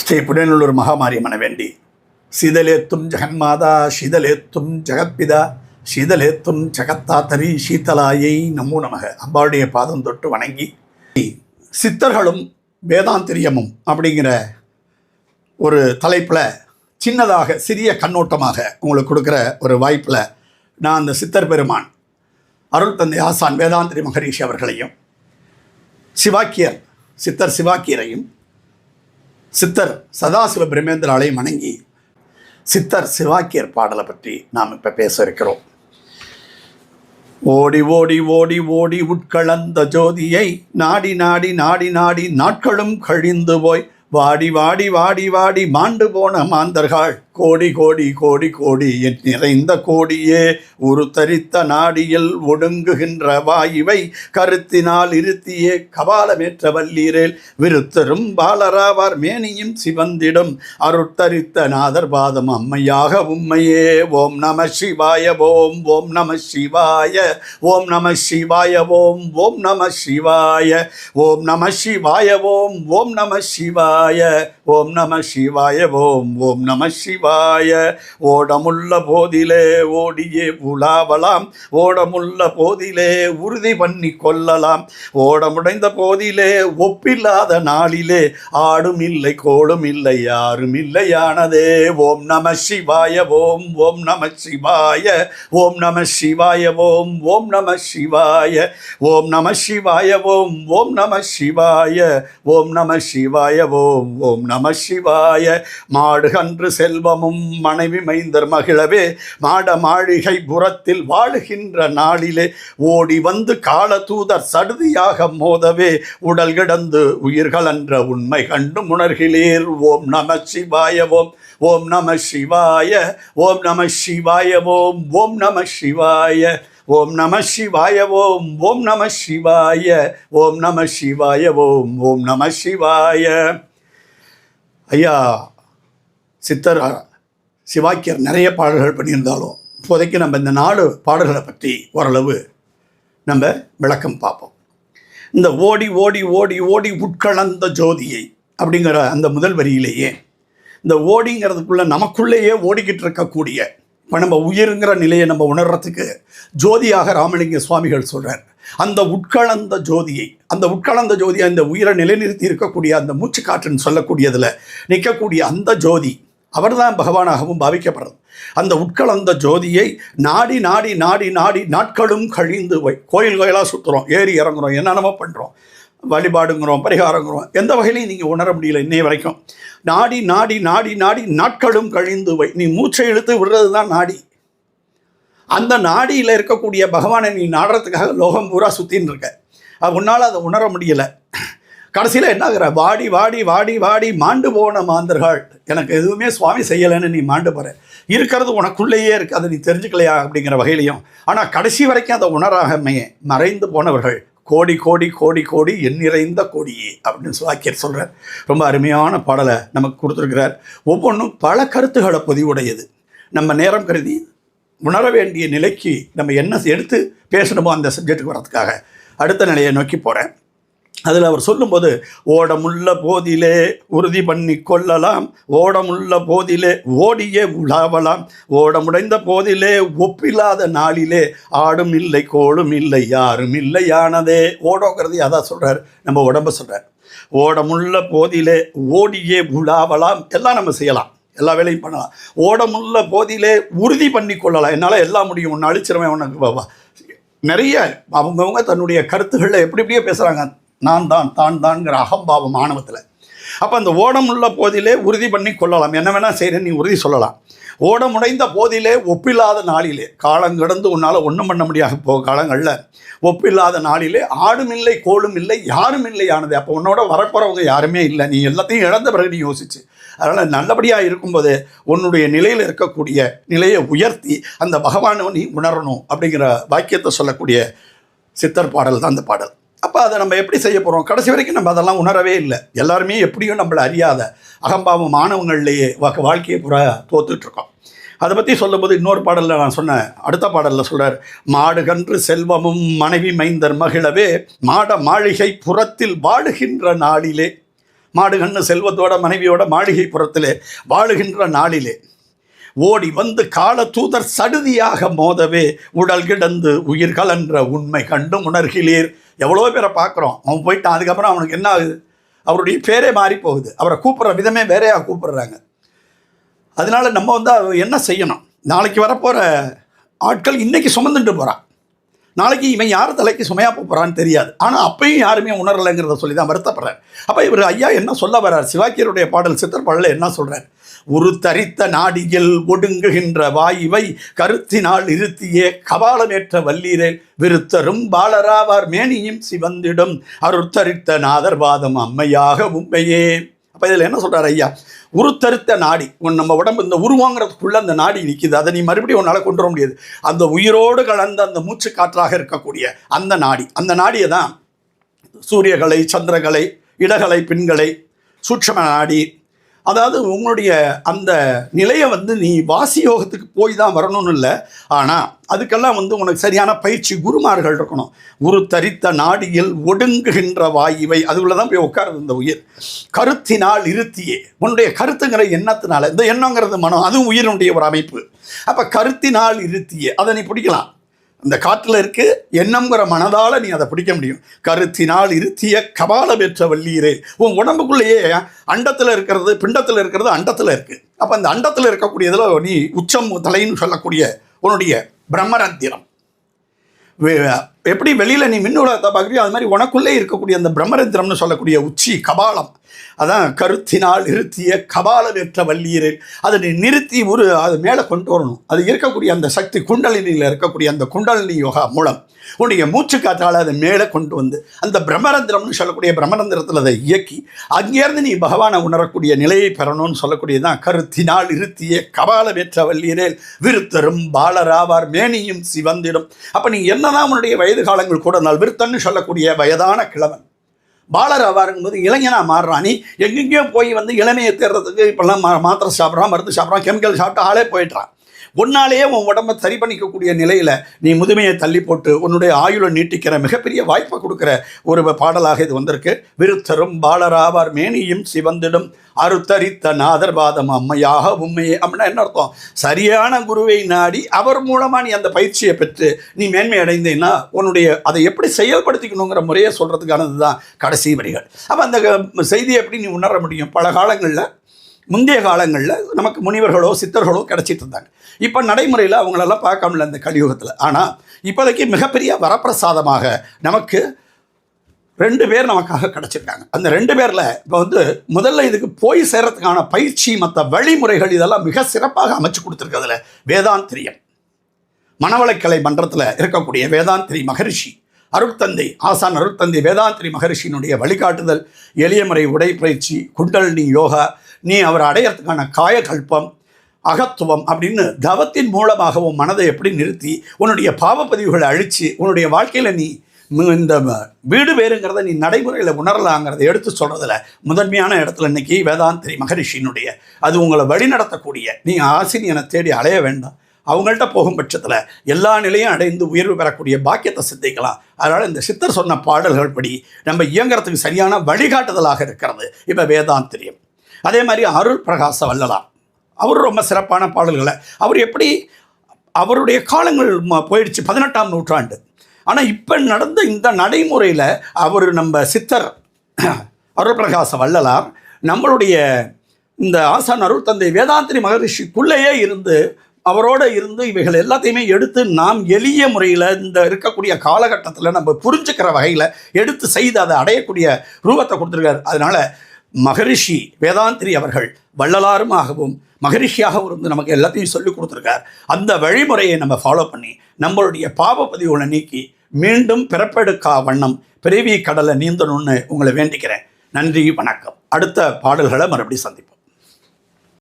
ஸ்ரீ புடநல்லூர் மகாமாரியம்மனை வேண்டி. சீதலேத்தும் ஜெகன்மாதா சீதலேத்தும் ஜெகத்பிதா சீதலேத்தும் ஜெகத்தாத்தரி சீதலாயை நமோ நமக அம்பாளுடைய பாதம் தொட்டு வணங்கி சித்தர்களும் வேதாந்திரியமும் அப்படிங்கிற ஒரு தலைப்பில் சின்னதாக சிறிய கண்ணோட்டமாக உங்களுக்கு கொடுக்குற ஒரு வாய்ப்பில் நான் அந்த சித்தர் பெருமான் அருள் தந்தை ஆசான் வேதாந்திரி மகரிஷி அவர்களையும் சிவாக்கியர் சித்தர் சிவாக்கியரையும் சித்தர் சதாசிவ பிரம்மேந்திராலையும் வணங்கி சித்தர் சிவாக்கியர் பாடலை பற்றி நாம் இப்போ பேச இருக்கிறோம். ஓடி ஓடி ஓடி ஓடி உட்கலந்த ஜோதியை நாடி நாடி நாடி நாடி நாட்களும் கழிந்து போய். வாடி வாடி வாடி வாடி மாண்டு போன மாந்தர்கள். கோடி கோடி கோடி கோடி என் நிறைந்த கோடியே உருத்தரித்த நாடியில் ஒடுங்குகின்ற வாயுவை கருத்தினால் இருத்தியே கபாலமேற்ற வல்லீரேல். விருத்தரும் பாலராவார் மேனியும் சிவந்திடும். அருத்தரித்த நாதர் பாதம் அம்மையாக உம்மையே. ஓம் நம சிவாய ஓம் ஓம் நம சிவாய ஓம் நம சிவாய ஓம் ஓம் நம சிவாய ஓம் நம சிவாய ஓம் ஓம் நம சிவாய ஓம் நம சிவாய ஓம் ஓம் நம சிவாய. பாய ஓடமுள்ள போதிலே ஓடியே உலாவலாம். ஓடமுள்ள போதிலே உறுதி பண்ணி கொள்ளலாம். ஓடமுடைந்த போதிலே ஒப்பில்லாத நாளிலே ஆடும் இல்லை கோடும் இல்லை யாரும் இல்லையானதே. ஓம் நம சிவாய ஓம் ஓம் நம சிவாய ஓம் நம சிவாய ஓம் ஓம் நம சிவாய ஓம் நம சிவாய ஓம் ஓம் நம சிவாய ஓம் நம சிவாய ஓம் ஓம் நம சிவாய. மாடு கன்று செல்வம் மாமும் மனைவி மைந்தர் மகிழவே மாட மாளிகை புறத்தில் வாழுகின்ற நாளிலே ஓடி வந்து காலதூதர் சடுதியாக மோதவே உடல் கிடந்து உயிர்களன்ற உண்மை கண்டு உணர்கிலேர் ஓம் நம சிவாய ஓம் ஓம் நம சிவாய ஓம் நம சிவாய ஓம் ஓம் நம சிவாய ஓம் நம சிவாய ஓம் ஓம் நம சிவாய ஓம் நம சிவாய ஓம் ஓம் நம சிவாய. ஐயா சித்தர் சிவாக்கியர் நிறைய பாடல்கள் பண்ணியிருந்தாலும் இப்போதைக்கு நம்ம இந்த நாலு பாடல்களை பற்றி ஓரளவு நம்ம விளக்கம் பார்ப்போம். இந்த ஓடி ஓடி ஓடி ஓடி உட்கலந்த ஜோதியை அப்படிங்கிற அந்த முதல் வரியிலேயே இந்த ஓடிங்கிறதுக்குள்ளே நமக்குள்ளேயே ஓடிக்கிட்டு இருக்கக்கூடிய இப்போ நம்ம உயிருங்கிற நிலையை நம்ம உணர்றதுக்கு ஜோதியாக ராமலிங்க சுவாமிகள் சொல்கிறார் அந்த உட்கலந்த ஜோதியை அந்த உட்கலந்த ஜோதியை அந்த உயிரை நிலைநிறுத்தி இருக்கக்கூடிய அந்த மூச்சு காற்றுன்னு சொல்லக்கூடியதில் நிற்கக்கூடிய அந்த ஜோதி அவர்தான் பகவானாகவும் பாவிக்கப்படுறது. அந்த உட்கலந்த ஜோதியை நாடி நாடி நாடி நாடி நாட்களும் கழிந்து கோயில் கோயிலாக சுற்றுறோம் ஏறி இறங்குறோம் என்னென்னமோ பண்ணுறோம் வழிபாடுங்கிறோம் பரிகாரங்கிறோம் எந்த வகையிலையும் நீங்கள் உணர முடியல இன்னைய வரைக்கும். நாடி நாடி நாடி நாடி நாட்களும் கழிந்து வை. நீ மூச்சை இழுத்து விடுறது தான் நாடி. அந்த நாடியில் இருக்கக்கூடிய பகவானை நீ நாடுறதுக்காக லோகம் பூரா சுற்றின்னு இருக்க. அது உன்னால் அதை உணர முடியலை. கடைசியில் என்ன ஆகிற வாடி வாடி வாடி வாடி மாண்டு போன மாந்தர்கள். எனக்கு எதுவுமே சுவாமி செய்யலைன்னு நீ மாண்டு போகிற இருக்கிறது உனக்குள்ளேயே இருக்குது அதை நீ தெரிஞ்சுக்கலையா அப்படிங்கிற வகையிலையும். ஆனால் கடைசி வரைக்கும் அதை உணராகமே மறைந்து போனவர்கள். கோடி கோடி கோடி கோடி எண்ணிறைந்த கோடியே அப்படின்னு சுவாக்கியர் சொல்கிறார் ரொம்ப அருமையான பாடலை நமக்கு கொடுத்துருக்கிறார். ஒவ்வொன்றும் பல கருத்துக்களை பொதிவுடையது. நம்ம நேரம் கருதி உணர வேண்டிய நிலைக்கு நம்ம என்ன எடுத்து பேசணுமோ அந்த சப்ஜெக்ட்டுக்கு வரதுக்காக அடுத்த நிலையை நோக்கி போகிறேன் அதில் அவர் சொல்லும்போது ஓடமுள்ள போதிலே உறுதி பண்ணி கொள்ளலாம். ஓடமுள்ள போதிலே ஓடியே உலாவலாம். ஓடமுடைந்த போதிலே ஒப்பில்லாத நாளிலே ஆடும் இல்லை கோடும் இல்லை யாரும் இல்லையானதே. ஓடோங்கிறது அதான் சொல்கிறார் நம்ம உடம்ப சொல்கிறார் ஓடமுள்ள போதிலே ஓடியே உலாவலாம். எல்லாம் நம்ம செய்யலாம். எல்லா வேலையும் பண்ணலாம். ஓடமுள்ள போதிலே உறுதி பண்ணி கொள்ளலாம். என்னால் எல்லாம் முடியும். ஒன்று அழிச்சிருவேன் உனக்கு நிறைய அவங்கவுங்க தன்னுடைய கருத்துக்களில் எப்படி எப்படியே பேசுகிறாங்க நான் தான் தான் தான்ங்கிற அகம்பாவம் ஆணவத்தில். அப்போ அந்த ஓடம் உள்ள போதிலே உறுதி பண்ணி கொள்ளலாம். என்ன வேணால் செய்கிறேன் நீ உறுதி சொல்லலாம். ஓடமுடைந்த போதிலே ஒப்பில்லாத நாளிலே காலம் கடந்து உன்னால் ஒன்றும் பண்ண முடியாது போ காலங்களில். ஒப்பில்லாத நாளிலே ஆடும் இல்லை கோளும் இல்லை யாரும் இல்லை ஆனது. அப்போ உன்னோட வரப்போகிறவங்க யாருமே இல்லை. நீ எல்லாத்தையும் இழந்த பிறகு நீ யோசிச்சு. அதனால் நல்லபடியாக இருக்கும்போது உன்னுடைய நிலையில் இருக்கக்கூடிய நிலையை உயர்த்தி அந்த பகவானை நீ உணரணும் அப்படிங்கிற வாக்கியத்தை சொல்லக்கூடிய சித்தர் பாடல் தான் அந்த பாடல். அப்போ அதை நம்ம எப்படி செய்ய போகிறோம் கடைசி வரைக்கும் நம்ம அதெல்லாம் உணரவே இல்லை. எல்லாருமே எப்படியும் நம்மளை அறியாத அகம்பாவம் மாணவங்கள்லேயே வாழ்க்கையை பூரா தோத்துட்ருக்கோம் அதை பற்றி சொல்லும்போது இன்னொரு பாடலில் நான் சொன்னேன் அடுத்த பாடலில் சொல்கிறார் மாடு கன்று செல்வமும் மனைவி மைந்தர் மகிழவே மாட மாளிகை புறத்தில் வாழுகின்ற நாளிலே. மாடுகன்று செல்வத்தோட மனைவியோட மாளிகை புறத்திலே வாழுகின்ற நாளிலே. ஓடி வந்து கால தூதர் சடுதியாக மோதவே உடல் கிடந்து உயிர் கலன்ற உண்மை கண்டும் உணர்கிறீர். எவ்வளோ பேரை பார்க்குறோம். அவன் போயிட்டான். அதுக்கப்புறம் அவனுக்கு என்ன ஆகுது? அவருடைய பேரே மாறி போகுது. அவரை கூப்பிட்ற விதமே வேறையாக கூப்பிடுறாங்க. அதனால நம்ம வந்து என்ன செய்யணும்? நாளைக்கு வரப்போகிற ஆட்கள் இன்றைக்கி சுமந்துட்டு போகிறான் நாளைக்கு இவன் யார் தலைக்கு சுமையாக போகிறான்னு தெரியாது. ஆனால் அப்பையும் யாருமே உணரலைங்கிறத சொல்லி தான் வருத்தப்படுறார். அப்போ இவர் ஐயா என்ன சொல்ல வர்றார்? சிவாக்கியருடைய பாடல் சித்தர் பாடலில் என்ன சொல்கிறார் ஒரு தரித்த நாடியில் ஒடுங்குகின்ற வாயுவை கருத்தினால் இருத்தியே கபாலமேற்ற வல்லீரே விருத்தரும் பாலராவார் மேனியும் சிவந்திடும். அருத்தரித்த நாதர்வாதம் அம்மையாக உண்மையே அப்போ இதில் என்ன சொல்கிறார் ஐயா? உருத்தரித்த நாடி உன் நம்ம உடம்பு இந்த உருவாங்கிறதுக்குள்ளே அந்த நாடி நிற்கிது அதை நீ மறுபடியும் உன்னால் கொண்டு வர முடியாது. அந்த உயிரோடு கலந்த அந்த மூச்சு காற்றாக இருக்கக்கூடிய அந்த நாடி அந்த நாடியை தான் சூரியகலை சந்திரகலை இடகலை பின்கலை சூட்சம நாடி அதாவது உங்களுடைய அந்த நிலையை வந்து நீ வாசி யோகத்துக்கு போய் தான் வரணும்னு இல்லை. ஆனால் அதுக்கெல்லாம் வந்து உனக்கு சரியான பயிற்சி குருமார்கள் இருக்கணும். குரு தரித்த நாடியில் ஒடுங்குகின்ற வாயுவை அதுக்குள்ளே தான் போய் உட்காருது இந்த உயிர். கருத்தினால் இருத்தியே. உன்னுடைய கருத்துங்கிற எண்ணத்தினால இந்த எண்ணங்கிறது மனம் அதுவும் உயிரினுடைய ஒரு அமைப்பு. அப்போ கருத்தினால் இருத்தியே. அதை நீ பிடிக்கலாம். அந்த காற்றில் இருக்கு எண்ணம்ங்கிற மனதால் நீ அதை பிடிக்க முடியும். கருத்தினால் இருத்திய கபால பெற்ற வள்ளீரே உன் உடம்புக்குள்ளேயே அண்டத்தில் இருக்கிறது பிண்டத்தில் இருக்கிறது அண்டத்தில் இருக்குது அப்போ அந்த அண்டத்தில் இருக்கக்கூடியதில் நீ உச்சம் தலைன்னு சொல்லக்கூடிய உன்னுடைய பிரம்மரந்திரம் வே- எப்படி வெளியில் நீ மின்னுலகத்தை பார்க்குறியோ அது மாதிரி உனக்குள்ளே இருக்கக்கூடிய அந்த பிரம்மரந்திரம்னு சொல்லக்கூடிய உச்சி கபாலம் அதான் கருத்தினால் இருத்திய கபாலமேற்ற வல்லீரில் அதை நீ நிறுத்தி ஒரு அது மேலே கொண்டு வரணும். அது இருக்கக்கூடிய அந்த சக்தி குண்டலினியில் இருக்கக்கூடிய அந்த குண்டலினி யோகா மூலம் உன்னுடைய மூச்சு காற்றால் அதை மேலே கொண்டு வந்து அந்த பிரம்மரந்திரம்னு சொல்லக்கூடிய பிரம்மரந்திரத்தில் அதை இயக்கி அங்கேருந்து நீ பகவானை உணரக்கூடிய நிலையை பெறணும்னு சொல்லக்கூடியதான் கருத்தினால் இருத்திய கபாலமேற்ற வல்லீரேல் விருத்தரும் பாலராவார் மேனியும் சிவந்திடும். அப்போ நீ என்னதான் உன்னுடைய வயது காலங்கள் கூட நாள் விருத்தன்னு சொல்லக்கூடிய வயதான கிழவன். பாலர் அவ்வாறுங்கும்போது இளைஞனாக மாறுறான். நீ எங்கெங்கேயோ போய் வந்து இளமையை தேர்றதுக்கு இப்போல்லாம் மா மாத்திரை சாப்பிட்றான் மருந்து சாப்பிட்றான் கெமிக்கல் சாப்பிட்டு ஆளே போயிடுறான். உன்னாலேயே உன் உடம்பை சரி பண்ணிக்கக்கூடிய நிலையில் நீ முதுமையை தள்ளி போட்டு உன்னுடைய ஆயுளை நீட்டிக்கிற மிகப்பெரிய வாய்ப்பை கொடுக்குற ஒரு பாடலாக இது வந்திருக்கு. விருத்தரும் பாலராவார் மேனியும் சிவந்திடும் அறுத்தரித்த நாதர்பாதம் அம்மையாக உண்மையே அப்படின்னா என்ன அர்த்தம்? சரியான குருவை நாடி அவர் மூலமாக நீ அந்த பயிற்சியை பெற்று நீ மேன்மை அடைந்தேன்னா உன்னுடைய அதை எப்படி செயல்படுத்திக்கணுங்கிற முறையை சொல்கிறதுக்கானது தான் கடைசி வரிகள். அப்போ அந்த க- செய்தியை எப்படி நீ உணர முடியும்? பல காலங்களில் முந்தைய காலங்களில் நமக்கு முனிவர்களோ சித்தர்களோ கிடச்சிட்டு இருந்தாங்க. இப்போ நடைமுறையில் அவங்களெல்லாம் பார்க்க முடியல இந்த கலியுகத்தில். ஆனால் இப்போதைக்கு மிகப்பெரிய வரப்பிரசாதமாக நமக்கு ரெண்டு பேர் நமக்காக கிடச்சிருக்காங்க. அந்த ரெண்டு பேரில் இப்போ வந்து முதல்ல இதுக்கு போய் சேர்கிறதுக்கான பயிற்சி மற்ற வழிமுறைகள் இதெல்லாம் மிக சிறப்பாக அமைச்சு கொடுத்துருக்கிறதுல வேதாந்திரியம். மணவளைக்கலை மன்றத்தில் இருக்கக்கூடிய வேதாந்திரி மகரிஷி அருட்தந்தை ஆசான் அருட்தந்தை வேதாந்திரி மகரிஷியினுடைய வழிகாட்டுதல் எளியமுறை உடை பயிற்சி குண்டலினி யோகா நீ அவர் அடையறதுக்கான காயகல்பம் அகத்துவம் அப்படின்னு தவத்தின் மூலமாக உன் மனதை எப்படி நிறுத்தி உன்னுடைய பாவப்பதிவுகளை அழித்து உன்னுடைய வாழ்க்கையில் நீ இந்த வீடு வேறுங்கிறத நீ நடைமுறையில் உணரலாங்கிறத எடுத்து சொல்கிறதுல முதன்மையான இடத்துல இன்னைக்கு வேதாந்திரி மகரிஷியினுடைய அது உங்களை வழிநடத்தக்கூடிய நீ ஆசிரியனை தேடி அலைய வேண்டாம். அவங்கள்ட்ட போகும் பட்சத்தில் எல்லா நிலையும் அடைந்து உயர்வு பெறக்கூடிய பாக்கியத்தை சித்திக்கலாம். அதனால் இந்த சித்தர் சொன்ன பாடல்கள் படி நம்ம இயங்குறதுக்கு சரியான வழிகாட்டுதலாக இருக்கிறது இப்போ வேதாந்திரியம். அதே மாதிரி அருள் பிரகாச வல்லலாம் அவர் ரொம்ப சிறப்பான பாடல்களை. அவர் எப்படி அவருடைய காலங்கள் போயிடுச்சு பதினெட்டாம் நூற்றாண்டு. ஆனால் இப்போ நடந்த இந்த நடைமுறையில் அவர் நம்ம சித்தர் அருள்பிரகாச வள்ளலார் நம்மளுடைய இந்த ஆசான் அருள் தந்தை வேதாந்திரி மகரிஷிக்குள்ளேயே இருந்து அவரோட இருந்து இவைகள் எல்லாத்தையுமே எடுத்து நாம் எளிய முறையில் இந்த இருக்கக்கூடிய காலகட்டத்தில் நம்ம புரிஞ்சுக்கிற வகையில் எடுத்து செய்து அதை அடையக்கூடிய ரூபத்தை கொடுத்துருக்காரு. அதனால் மகரிஷி வேதாந்திரி அவர்கள் வள்ளலாருமாகவும் மகரிஷியாகவும் இருந்து நமக்கு எல்லாத்தையும் சொல்லி கொடுத்துருக்கார். அந்த வழிமுறையை நம்ம ஃபாலோ பண்ணி நம்மளுடைய பாவ பதிவுகளை நீக்கி மீண்டும் பிறப்பெடுக்கா வண்ணம் பிறவி கடலை நீந்தணும்னு உங்களை வேண்டிக்கிறேன். நன்றி வணக்கம். அடுத்த பாடல்களை மறுபடியும் சந்திப்போம்.